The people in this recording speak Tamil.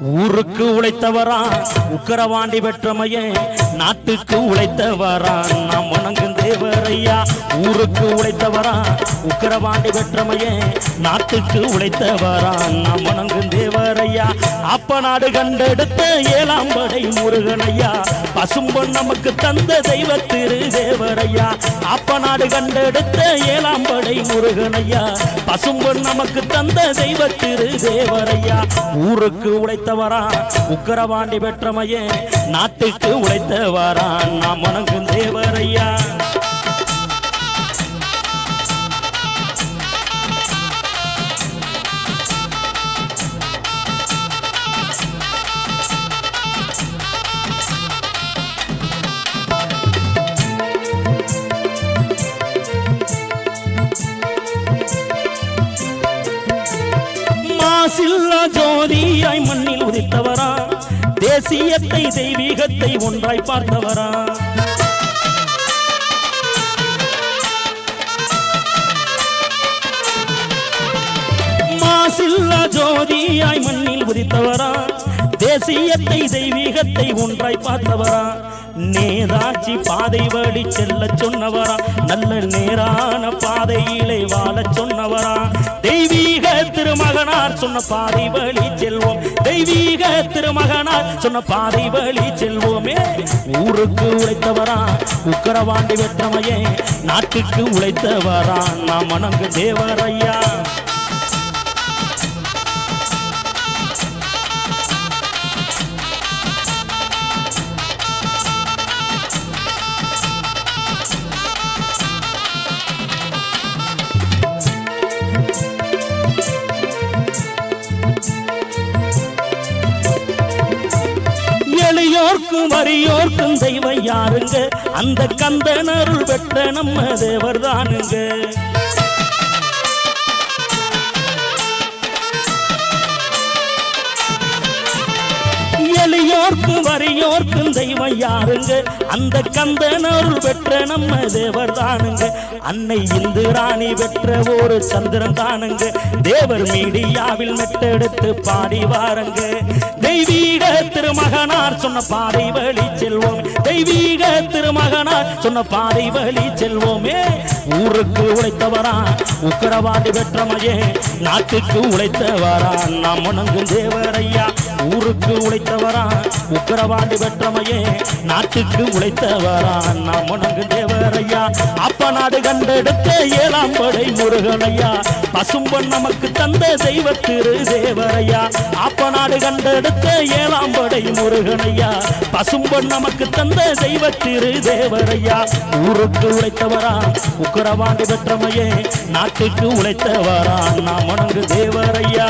ஊருக்கு உழைத்தவரா உக்கரவாண்டி பெற்றமையே நாட்டுக்கு உழைத்தவரா நாம் வணங்கும் தேவரையா ஊருக்கு உழைத்தவரா உக்கரவாண்டி வெற்றமையே நாட்டுக்கு உழைத்தவரா. நாம் வணங்கும் தேவரையா அப்ப நாடு கண்டெடுத்த ஏழாம் படை முருகனையா. பசும்பொன் நமக்கு தந்த தெய்வ திரு தேவரையா அப்ப நாடு கண்டெடுத்த ஏழாம் படை முருகனையா. பசும்பொன் நமக்கு தந்த தெய்வ திரு தேவரையா ஊருக்கு உழைத்தவரா உக்கரவாண்டி பெற்றமையே நாட்டுக்கு உழைத்தவரா. நாம் வணங்கும் தேவரையா. தேசியத்தை தெய்வீகத்தை ஒன்றாய் பார்த்தவரா? மாசில்லா ஜோதியாய் மண்ணில் உதித்தவரா? தேசியத்தை தெய்வீகத்தை ஒன்றாய் பார்த்தவரா? நேதாச்சி பாதை வழி செல்ல சொன்னவரா? நல்ல நேரான பாதையிலே வாழ சொன்னவரா? திருமகனார் சொன்ன பாதை வழி செல்வோம். தெய்வீக திருமகனார் சொன்ன பாதை வழி செல்வோமே. ஊருக்கு உழைத்தவரா உக்கரவாண்டி வெற்றமையே. நாட்டுக்கு உழைத்தவரா நாம் வணங்கு தேவரையா எளியோர்க்கும் வரியோர்க்கும் தெய்வம் யாருங்க? அந்த கந்தனருள் பெற்ற நம்ம தேவர் தானுங்க எளியோர்க்கும் வறியோர்க்கும் தெய்வம் யாருங்க? அந்த கந்தனருள் பெற்ற நம்ம தேவர் தானுங்க. அன்னை இந்து ராணி பெற்ற ஒரு சந்திரன் தானுங்க. தேவர் மீடியாவில் மெட்டெடுத்து பாடி வாருங்க. தெய்வீக திருமகனார் சொன்ன பாதை வழி செல்வோம். தெய்வீக திருமகனார் சொன்ன பாதை வழி செல்வோமே. ஊருக்கு உழைத்தவரா? உக்கரவாதி பெற்றமையே நாட்டுக்கு உழைத்தவரா? நாம் வணங்கும் தேவரையா ஊருக்கு உழைத்தவரா? உக்கரவாதி பெற்றமையே நாட்டுக்கு உழைத்தவரா? நாம் வணங்கும் தேவரையா அப்ப நாடு கண்டெடுத்த ஏழாம் படை முருகனையா. பசும்பொன் நமக்கு தந்த தெய்வ திரு தேவரையா. அப்ப நாடு கண்டெடுத்த ஏழாம் படை முருகனையா. பசும்பொன் நமக்கு தந்த தெய்வ திரு தேவரையா. ஊருக்கு உழைத்தவரா உக்கரவாண்டி பெற்றமையே. நாட்டுக்கு உழைத்தவரா நாம் வணங்கு தேவரையா.